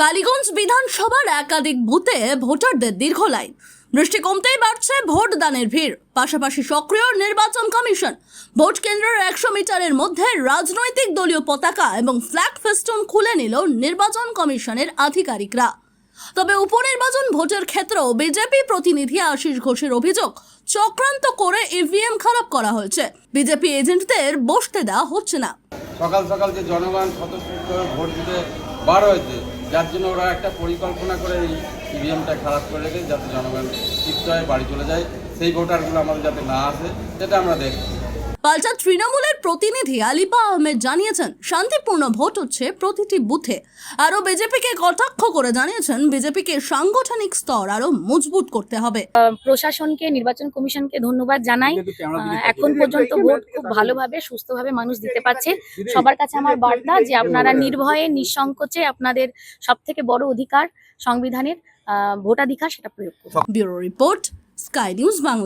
কালীগঞ্জ বিধানসভার একাধিক বুথে ভোটারদের দীর্ঘ লাইন। বৃষ্টি কমতেই বাড়ছে ভোট দানের ভিড়। পাশাপাশি সক্রিয় নির্বাচন কমিশন ভোট কেন্দ্রের একশো মিটারের মধ্যে রাজনৈতিক দলীয় পতাকা এবং ফ্ল্যাগ ফেস্টুন খুলে নিল নির্বাচন কমিশনের আধিকারিকরা। তবে উপনির্বাচন ভোটের ক্ষেত্রেও বিজেপি প্রতিনিধি আশিস ঘোষের অভিযোগ চক্রান্ত করে ইভিএম খারাপ করা হয়েছে। বিজেপি এজেন্টদের বসতে দেওয়া হচ্ছে না। সকাল সকাল যে জনগণ ভোট দিতে বার হয়েছে যার জন্য ওরা একটা পরিকল্পনা করে এই ইভিএমটা খারাপ করে রেখে যাতে জনগণ তৃপ্ত হয় বাড়ি চলে যায়। সেই ভোটারগুলো আমাদের যাতে না আসে, সেটা আমরা দেখছি। পাল্টা তৃণমূলের প্রতিনিধি আলিপা আহমেদ জানিয়েছেন শান্তিপূর্ণ ভোট হচ্ছে প্রতিটি বুথে। আরও বিজেপিকে কটাক্ষ করে জানিয়েছেন বিজেপিকে সাংগঠনিক স্তর আরও মজবুত করতে হবে। প্রশাসনকে নির্বাচন কমিশনকে ধন্যবাদ জানাই। আহ, এখন পর্যন্ত ভোট খুব ভালোভাবে সুস্থভাবে মানুষ দিতে পারছে। সবার কাছে আমার বার্তা যে আপনারা নির্ভয়ে নিঃসংকোচে আপনাদের সব থেকে বড় অধিকার সংবিধানের আহ, ভোটাধিকার সেটা প্রয়োগ করুন। Bureau report Sky News Bangla.